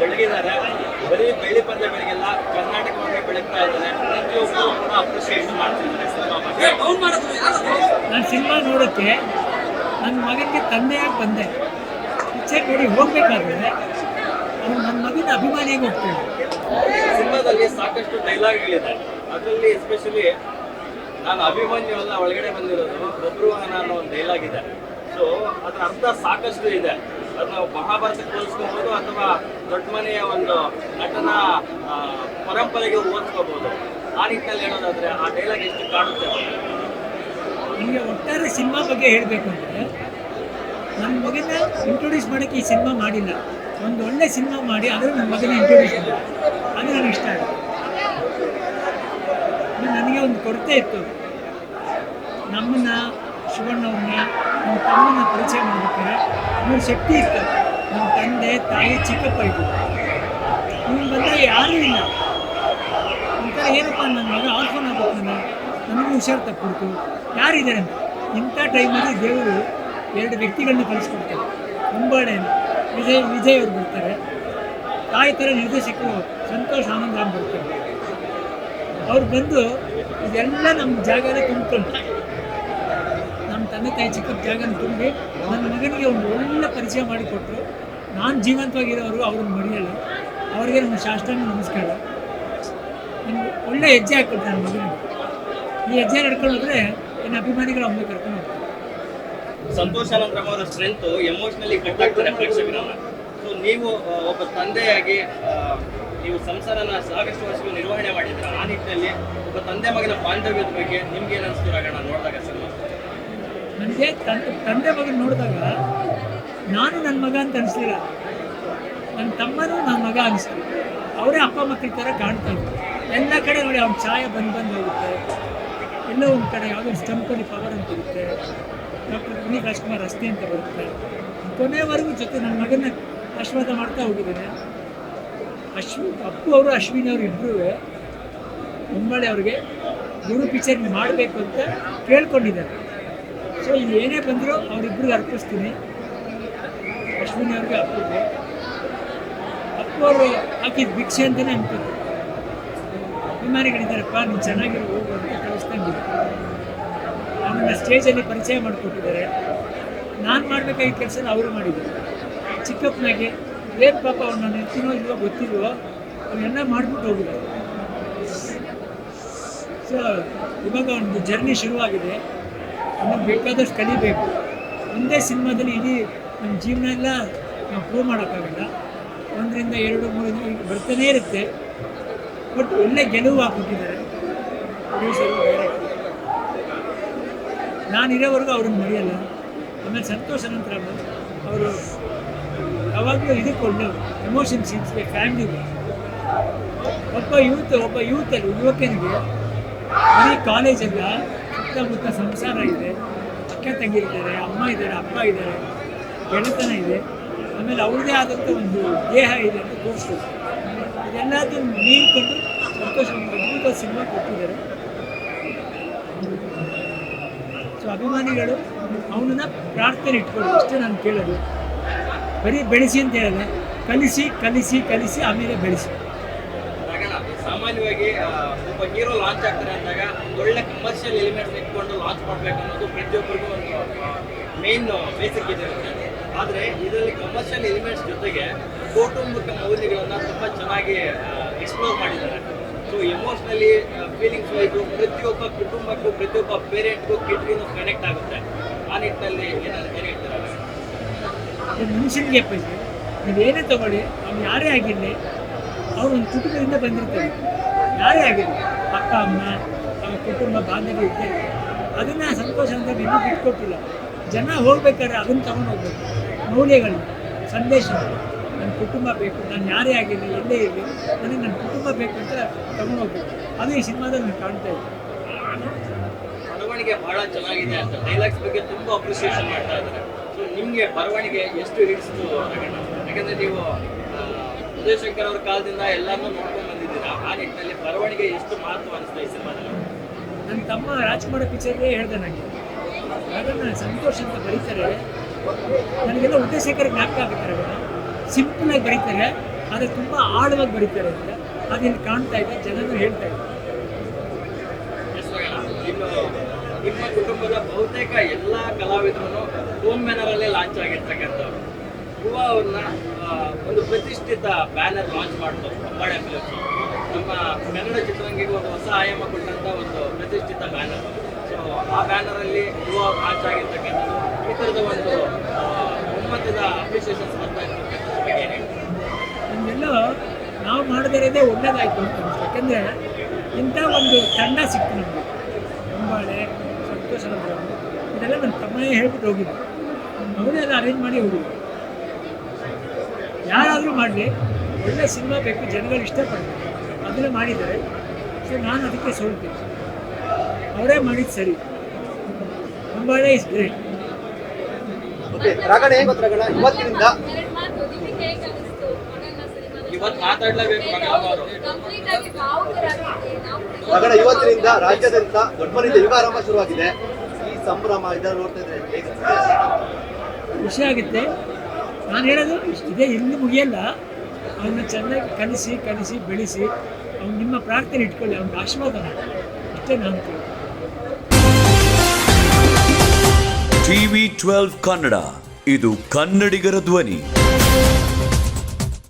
ಬೆಳಗಿದ್ದಾರೆ. ಬರೀ ಬೆಳ್ಳಿ ಪಂದ್ಯಗಳಿಗೆಲ್ಲ ಕರ್ನಾಟಕವನ್ನು ಬೆಳಗ್ತಾ ಇದ್ದಾರೆ. ಪ್ರತಿಯೊಬ್ಬರು ಕೂಡ ಅಪ್ರಿಸಿಯೇಟ್ ಮಾಡ್ತಿದ್ದಾರೆ ಸಿನಿಮಾ ಬಗ್ಗೆ. ನಾನು ಸಿನಿಮಾ ನೋಡೋಕ್ಕೆ ನನ್ನ ಮಗನಿಗೆ ತಂದೆಯಾಗಿ ಬಂದೆ. ಪಿಕ್ಚರ್ ನೋಡಿ ಹೋಗ್ಬೇಕಾದ್ರೆ ಅವ್ನು ನನ್ನ ಮಗನ ಅಭಿಮಾನಿಯಾಗಿ ಹೋಗ್ತೇನೆ. ಸಿನಿಮಾದಲ್ಲಿ ಸಾಕಷ್ಟು ಡೈಲಾಗ್ಗಳಿದೆ ಅದರಲ್ಲಿ ಎಸ್ಪೆಷಲಿ ನಾನು ಅಭಿಮನ್ಯು ಅಲ್ಲ ಒಳಗಡೆ ಬಂದಿರೋದು ಒಬ್ರು ಅನ್ನೋ ಒಂದು ಡೈಲಾಗ್ ಇದೆ. ಸೊ ಅದರ ಅರ್ಥ ಸಾಕಷ್ಟು ಇದೆ. ಅದನ್ನ ಮಹಾಭಾರತಕ್ಕೆ ಹೋಲಿಸ್ಕೋಬಹುದು ಅಥವಾ ದೊಡ್ಡ ಮನೆಯ ಒಂದು ನಟನ ಪರಂಪರೆಗೆ ಹೋಲಿಸ್ಕೋಬಹುದು ಆ ರೀತಿಯಲ್ಲಿ ಹೇಳೋದಾದ್ರೆ ಆ ಡೈಲಾಗ್ ಎಷ್ಟು ಕಾಣುತ್ತೆ ನಿಮಗೆ ಒಟ್ಟಾರೆ ಸಿನಿಮಾ ಬಗ್ಗೆ ಹೇಳಬೇಕು ಅಂದರೆ ನನ್ನ ಮಗನ ಇಂಟ್ರೊಡ್ಯೂಸ್ ಮಾಡೋಕ್ಕೆ ಈ ಸಿನಿಮಾ ಮಾಡಿಲ್ಲ. ಒಂದು ಒಳ್ಳೆ ಸಿನಿಮಾ ಮಾಡಿ ಅದನ್ನು ನನ್ನ ಮಗನ ಇಂಟ್ರೊಡ್ಯೂಸ್ ಮಾಡಿ. ಅದು ನನಗೆ ಇಷ್ಟ ಆಗುತ್ತೆ. ನನಗೆ ಒಂದು ಕೊರತೆ ಇತ್ತು. ನಮ್ಮನ್ನ ಶಿವಣ್ಣವ್ರನ್ನ ನಮ್ಮ ತಮ್ಮನ ಪರಿಚಯ ಮಾಡ್ಬೇಕಾದ್ರೆ ಅವ್ರ ಶಕ್ತಿ ಇತ್ತು ನಮ್ಮ ತಂದೆ, ತಾಯಿ, ಚಿಕ್ಕಪ್ಪ ಇತ್ತು ಇವ್ನು ಬಂದರೆ ಯಾರೂ ಇಲ್ಲ. ಒಂಥರ ಏನಪ್ಪ ನನ್ನ ಮಗ ಆಲ್ಫೋನ್ ಆಗ್ಬೇಕು ನಾನು ನನಗೂ ಹುಷಾರು ತಪ್ಪಿಡ್ತು. ಯಾರಿದ್ದಾರೆ? ಅಂತ ಇಂಥ ಟೈಮಲ್ಲಿ ದೇವರು ಎರಡು ವ್ಯಕ್ತಿಗಳನ್ನ ಕಳಿಸ್ಕೊಡ್ತಾರೆ. ಅಂಬಾಳೆ ವಿಜಯ್ ವಿಜಯ್ ಅವ್ರು ಬರ್ತಾರೆ. ತಾಯಿ ಥರ ನಿರ್ದೇಶಕರು ಸಂತೋಷ್, ಆನಂದ್ ಬರ್ತಾರೆ. ಅವ್ರು ಬಂದು ಇದೆಲ್ಲ ನಮ್ಮ ಜಾಗನೇ ತುಂಬಿಕೊಂಡು ತಂದೆ ತಾಯಿ ಚಿಕ್ಕ ಜಾಗನ ತುಂಬಿ ನನ್ನ ಮಗನಿಗೆ ಒಂದು ಒಳ್ಳೆ ಪರಿಚಯ ಮಾಡಿಕೊಟ್ರು ನಾನು ಜೀವಂತವಾಗಿರೋರು ಅವ್ರನ್ನ ಮರೆಯಲ್ಲ ಅವರಿಗೆ ನನ್ನ ಶಾಸ್ತ್ರನ ನಮಸ್ಕಾರ. ನನಗೆ ಒಳ್ಳೆ ಹೆಜ್ಜೆ ಹಾಕ್ಕೊಟ್ಟು ನನ್ನ ಮಗನಿಗೆ. ಈ ಹೆಜ್ಜೆ ನಡ್ಕೊಂಡು ಹೋದ್ರೆ ನನ್ನ ಅಭಿಮಾನಿಗಳು ಒಮ್ಮೆ ಕರ್ಕೊಂಡು ಹೋಗ್ತಾರೆ. ಸಂತೋಷ್ ಅವರ ಸ್ಟ್ರೆಂತ್ ಎಮೋಷನಲಿ ಕಟ್ ಆಗ್ತಾರೆ ಸೊ ನೀವು ಒಬ್ಬ ತಂದೆಯಾಗಿ ನೀವು ಸಂಸಾರನ ಸಾಕಷ್ಟು ವರ್ಷಗಳು ನಿರ್ವಹಣೆ ಮಾಡಿದ್ರೆ ಆ ನಿಟ್ಟಿನಲ್ಲಿ ಒಬ್ಬ ತಂದೆ ಮಗನ ಬಾಂಧವ್ಯದ ಬಗ್ಗೆ ನಿಮ್ಗೆ ಏನು ಅನಿಸ್ತು ರಾಗಣ್ಣ? ನೋಡಿದಾಗ ಸಿನಿಮಾ. ನನಗೆ ತಂದೆ ತಂದೆ ಮಗನ ನೋಡಿದಾಗ ನಾನು ನನ್ನ ಮಗ ಅಂತ ಅನಿಸ್ಲಿಲ್ಲ ನನ್ನ ತಮ್ಮನೂ ನನ್ನ ಮಗ ಅನಿಸ್ತು ಅವರೇ ಅಪ್ಪ ಮಕ್ಕಳ ಥರ ಕಾಣ್ತಾ ಇದ್ರು. ಎಲ್ಲ ಕಡೆ ನೋಡಿ ಅವ್ನ ಛಾಯೆ ಬಂದು ಬಂದು ಹೋಗುತ್ತೆ. ಎಲ್ಲೋ ಒಂದು ಕಡೆ ಯಾವುದೋ ಸ್ಟಂಪಲ್ಲಿ ಪವರ್ ಅಂತ ಇರುತ್ತೆ. ಡಾಕ್ಟರ್ ಪುನೀತ್ ರಾಜ್ಕುಮಾರ್ ರಸ್ತೆ ಅಂತ ಬರುತ್ತೆ. ಕೊನೆವರೆಗೂ ಜೊತೆ ನನ್ನ ಮಗನ ಆಶೀರ್ವಾದ ಮಾಡ್ತಾ ಹೋಗಿದ್ದೇನೆ. ಅಶ್ವಿ, ಅಪ್ಪು ಅವರು, ಅಶ್ವಿನಿ ಅವರು ಇಬ್ಬರೂ ಮುಂಬಳೆ ಅವ್ರಿಗೆ ಗುರು ಪಿಕ್ಚರ್ ಮಾಡಬೇಕು ಅಂತ ಕೇಳ್ಕೊಂಡಿದ್ದಾರೆ. ಸೊ ಇಲ್ಲಿ ಏನೇ ಬಂದರೂ ಅವರಿಬ್ಬರಿಗೆ ಅರ್ಪಿಸ್ತೀನಿ. ಅಶ್ವಿನಿ ಅವ್ರಿಗೆ ಅಪ್ಪಿಗೆ ಅಪ್ಪು ಅವರು ಹಾಕಿದ ಭಿಕ್ಷೆ ಅಂತಲೇ ಅನ್ಕೋತಾರೆ ಅಭಿಮಾನಿಗಳಿದ್ದಾರಪ್ಪ ನೀವು ಚೆನ್ನಾಗಿರೋ, ಹೋಗು ಅಂತ ಕಳಿಸ್ದಂಗಿದೆ ಅವನ್ನ ಸ್ಟೇಜಲ್ಲಿ ಪರಿಚಯ ಮಾಡಿಕೊಟ್ಟಿದ್ದಾರೆ. ನಾನು ಮಾಡಬೇಕಾಗಿದ್ದ ಕೆಲಸನ ಅವರು ಮಾಡಿದ್ದಾರೆ ಚಿಕ್ಕಪ್ಪನಾಗೆ, ಏನು ಪಾಪ ಅವ್ರು ನಾನು ಇರ್ತೀನೋ ಇಲ್ವೋ ಗೊತ್ತಿಲ್ವೋ ಅವನ್ನೆಲ್ಲ ಮಾಡಿಬಿಟ್ಟು ಹೋಗಿದ್ದಾರೆ. ಸೊ ಇವಾಗ ಒಂದು ಜರ್ನಿ ಶುರುವಾಗಿದೆ. ಇನ್ನು ಬೇಕಾದಷ್ಟು ಕಲಿಬೇಕು. ಒಂದೇ ಸಿನಿಮಾದಲ್ಲಿ ಇಡೀ ನಮ್ಮ ಜೀವನ ಎಲ್ಲ ನಾವು ಪ್ರೂವ್ ಮಾಡೋಕ್ಕಾಗಲ್ಲ. ಒಂದರಿಂದ ಎರಡು ಮೂರು ದಿನ ಬರ್ತಾನೇ ಇರುತ್ತೆ. ಬಟ್ ಒಳ್ಳೆ ಗೆಲುವು ಹಾಕ್ಬಿಟ್ಟಿದ್ದಾರೆ ನಾನು ನಾನಿರೋವರೆಗೂ ಅವ್ರನ್ನ ಮರೆಯಲ್ಲ. ಆಮೇಲೆ ಸಂತೋಷ ನಂತರ ಅವರು ಯಾವಾಗಲೂ ಇದಕ್ಕೆ ಒಳ್ಳೆ ಎಮೋಷನ್ ಸೀನ್ಸ್ಗೆ ಫ್ಯಾಮಿಲಿಗೆ ಒಬ್ಬ ಯೂತ್ ಒಬ್ಬ ಯೂತಲ್ಲಿ ಯುವಕನಿಗೆ ಬರೀ ಕಾಲೇಜಲ್ಲ ಸುತ್ತಮುತ್ತ ಸಂಸಾರ ಇದೆ, ಅಕ್ಕ ತಂಗಿರಿದ್ದಾರೆ ಅಮ್ಮ ಇದ್ದಾರೆ, ಅಪ್ಪ ಇದ್ದಾರೆ, ಗೆಳೆತನ ಇದೆ. ಆಮೇಲೆ ಅವ್ರದ್ದೇ ಆದಂಥ ಒಂದು ದೇಹ ಇದೆ ಅಂತ ತೋರಿಸ್ಬೇಕು ಇದೆಲ್ಲದನ್ನು ಮೀರಿಕೊಂಡು ಸಂತೋಷ ಅದ್ಭುತ ಸಿನಿಮಾ ಕೊಟ್ಟಿದ್ದಾರೆ. ಸೊ ಅಭಿಮಾನಿಗಳು ಅವನನ್ನ ಪ್ರಾರ್ಥನೆ ಇಟ್ಕೊಳ್ಳಿ ಅಷ್ಟೇ ನಾನು ಕೇಳೋದು. ಬರೀ ಬೆಳೆಸಿ ಅಂತ ಹೇಳಿದೆ ಕಲಿಸಿ ಕಲಿಸಿ ಕಲಿಸಿ, ಆಮೇಲೆ ಬೆಳೆಸಿ. ಸಾಮಾನ್ಯವಾಗಿ ಒಬ್ಬ ಹೀರೋ ಲಾಂಚ್ ಆಗ್ತಾರೆ ಅಂದಾಗ ಒಳ್ಳೆ ಕಮರ್ಷಿಯಲ್ ಎಲಿಮೆಂಟ್ಸ್ ಇಟ್ಕೊಂಡು ಲಾಂಚ್ ಮಾಡಬೇಕು ಅನ್ನೋದು ಪ್ರತಿಯೊಬ್ಬರಿಗೂ ಒಂದು ಮೇನ್ ಬೇಸಿಕ್ ಇದೆ ಆದರೆ ಇದರಲ್ಲಿ ಕಮರ್ಷಿಯಲ್ ಎಲಿಮೆಂಟ್ಸ್ ಜೊತೆಗೆ ಕೌಟುಂಬಿಕ ಮೌಲ್ಯಗಳನ್ನು ತುಂಬ ಚೆನ್ನಾಗಿ ಎಕ್ಸ್ಪ್ಲೋರ್ ಮಾಡಿದ್ದಾರೆ. ಸೊ ಎಮೋಷ್ನಲಿ ಫೀಲಿಂಗ್ಸ್ ವೈಸು ಪ್ರತಿಯೊಬ್ಬ ಕುಟುಂಬಕ್ಕೂ, ಪ್ರತಿಯೊಬ್ಬ ಪೇರೆಂಟ್ಗೂ ಕಿಡ್ಗೂ ಕನೆಕ್ಟ್ ಆಗುತ್ತೆ. ಆ ನಿಟ್ಟಿನಲ್ಲಿ ಏನಾದರೂ ಏನು ಹೇಳ್ತಾರೆ? ಮನುಷ್ಯನಿಗೆ ನೀವೇನೇ ತಗೊಳ್ಳಿ, ಅವ್ನು ಯಾರೇ ಆಗಿರಲಿ ಅವ್ರು ಒಂದು ಕುಟುಂಬದಿಂದ ಬಂದಿರ್ತಾರೆ. ಯಾರೇ ಆಗಿರಲಿ ಅಪ್ಪ ಅಮ್ಮ ನಮ್ಮ ಕುಟುಂಬ, ಬಾಂಧವ್ಯ ಇದ್ದೇ, ಅದನ್ನು ಸಂತೋಷ ಅಂತ ನಿಮಗೆ ಬಿಟ್ಕೊಟ್ಟಿಲ್ಲ. ಜನ ಹೋಗ್ಬೇಕಾದ್ರೆ ಅದನ್ನು ತಗೊಂಡು ಹೋಗ್ಬೇಕು. ಮೌಲ್ಯಗಳು ಸಂದೇಶ ನನ್ನ ಕುಟುಂಬ ಬೇಕು, ನಾನು ಯಾರೇ ಆಗಿರಲಿ, ಎಲ್ಲೇ ಇರಲಿ, ನನಗೆ ನನ್ನ ಕುಟುಂಬ ಬೇಕು ಅಂತ ತಗೊಂಡು ಹೋಗ್ಬೇಕು. ಅದು ಈ ಸಿನಿಮಾದಲ್ಲಿ ನಾನು ಕಾಣ್ತಾ ಇದ್ದೀನಿ ಬರವಣಿಗೆ ಬಹಳ ಚೆನ್ನಾಗಿದೆ ಅಂತ ಡೈಲಾಗ್ಸ್ ಬಗ್ಗೆ ತುಂಬಾ ಅಪ್ರಿಸಿಯೇಷನ್ ಮಾಡ್ತಾ ಇದ್ದಾರೆ. ಸೊ ನಿಮಗೆ ಬರವಣಿಗೆ ಎಷ್ಟು ಹಿಡಿಸ್ತು ಯಾಕಂದ್ರೆ ನೀವು ಆ, ಅವರ ಕಾಲದಿಂದ ಎಲ್ಲಾನು ನೋಡ್ಕೊಂಡು ಬಂದಿದ್ದೀರಾ? ಆ ನಿಟ್ಟಿನಲ್ಲಿ ಬರವಣಿಗೆ ಎಷ್ಟು ಮಹತ್ವ ಅನಿಸ್ತಾ ಈ ಸಿನಿಮಾದಲ್ಲಿ? ನನ್ನ ತಮ್ಮ ರಾಜ್ಕುಮಾರ್ ಪಿಕ್ಚರ್ಗೆ ಹೇಳ್ದೆ ನನಗೆ ಅದನ್ನು ಸಂತೋಷ ಅಂತ ಬರೀತಾರೆ. ನನಗೆಲ್ಲ ಉದಯಶಂಕರ್ ಜ್ಞಾಪಕ ಆಗುತ್ತಾರೆ ಸಿಂಪಲ್ ಆಗಿ ಬರೀತಾರೆ. ಆದರೆ ತುಂಬ ಆಳವಾಗಿ ಬರೀತಾರೆ. ಅಂತ ಅದಿಲ್ಲಿ ಕಾಣ್ತಾ ಇದೆ ಜನರು ಹೇಳ್ತಾ ಇದ್ದಾರೆ. ನಿಮ್ಮ ಕುಟುಂಬದ ಬಹುತೇಕ ಎಲ್ಲ ಕಲಾವಿದರನ್ನು ಹೋಮ್ ಮ್ಯಾನರಲ್ಲೇ ಲಾಂಚ್ ಆಗಿರ್ತಕ್ಕಂಥವ್ರು. ಹೂವ ಅವ್ರನ್ನ ಒಂದು ಪ್ರತಿಷ್ಠಿತ ಬ್ಯಾನರ್ ಲಾಂಚ್ ಮಾಡಿದ್ರು ಅಂಬಾಳೆ ಫಿಲಮ್ಸ್ ನಮ್ಮ ಕನ್ನಡ ಚಿತ್ರರಂಗಿಗೆ ಒಂದು ಹೊಸ ಆಯಾಮ ಕೊಟ್ಟಂತ ಒಂದು ಪ್ರತಿಷ್ಠಿತ ಬ್ಯಾನರ್. ಸೊ ಆ ಬ್ಯಾನರಲ್ಲಿ ಯುವ ಲಾಂಚ್ ಆಗಿರ್ತಕ್ಕಂಥದ್ದು ಈ ಥರದ ಒಂದು ಒಮ್ಮತದ ಅಪ್ರಿಸಿಯೇಷನ್ಸ್ ಬರ್ತಾ ಇರ್ತಕ್ಕಂಥದ್ದು ನಾವು ಮಾಡದಿರೋದೇ ಒಳ್ಳೇದಾಯಿತು ಅಂತ ಯಾಕಂದರೆ ಇಂಥ ಒಂದು ತಂಡ ಸಿಕ್ತು ನಮಗೆ. ಅಂಬಾಳೆ ಸಂತೋಷ ಇದೆಲ್ಲ ನನ್ನ ತಮ್ಮನೇ ಹೇಳ್ಬಿಟ್ಟು ಹೋಗಿದ್ದೆ. ಅವನೇ ಅದು ಅರೇಂಜ್ ಮಾಡಿ ಹೋಗಿದ್ದು ಯಾರಾದರೂ ಮಾಡಲಿ ಒಳ್ಳೆ ಸಿನಿಮಾ ಬೇಕು ಜನಗಳು ಇಷ್ಟಪಡ್ತಾರೆ. ಅದನ್ನು ಮಾಡಿದ್ದಾರೆ. ಸೊ ನಾನು ಅದಕ್ಕೆ ಸೋಲ್ತೀನಿ. ಅವರೇ ಮಾಡಿದ್ದು ಸರಿ. ಅಂಬಾಳೆ ಇಸ್ ಗ್ರೇಟ್ ಓಕೆ ರಗಣ ಹೇಗೆ ಇವತ್ತಿನಿಂದ ಇವತ್ತು ಮಾತಾಡಲೇಬೇಕು ರಗಣ ಇವತ್ತಿನಿಂದ ರಾಜ್ಯಾದ್ಯಂತ ದೊಡ್ಡ ಯುಗಾರಂಭ ಶುರುವಾಗಿದೆ. ಈ ಸಂಭ್ರಮ ಇದನ್ನು ನೋಡ್ತಾ ಇದ್ರೆ ಖುಷಿ ಆಗುತ್ತೆ. ನಾನು ಹೇಳೋದು, ಇದೇ ಇಲ್ಲಿ ಮುಗಿಯಲ್ಲ. ಅವನ್ನ ಚೆನ್ನಾಗಿ ಕಲಿಸಿ ಕಲಿಸಿ, ಬೆಳೆಸಿ, ಅವ್ನು ನಿಮ್ಮ ಪ್ರಾರ್ಥನೆ ಇಟ್ಕೊಳ್ಳಿ ಅವ್ನ ಆಶೀರ್ವಾದ ಅಷ್ಟೇ ನಾನು ಟಿವಿ ಟ್ವೆಲ್ವ್ ಕನ್ನಡ, ಇದು ಕನ್ನಡಿಗರ ಧ್ವನಿ.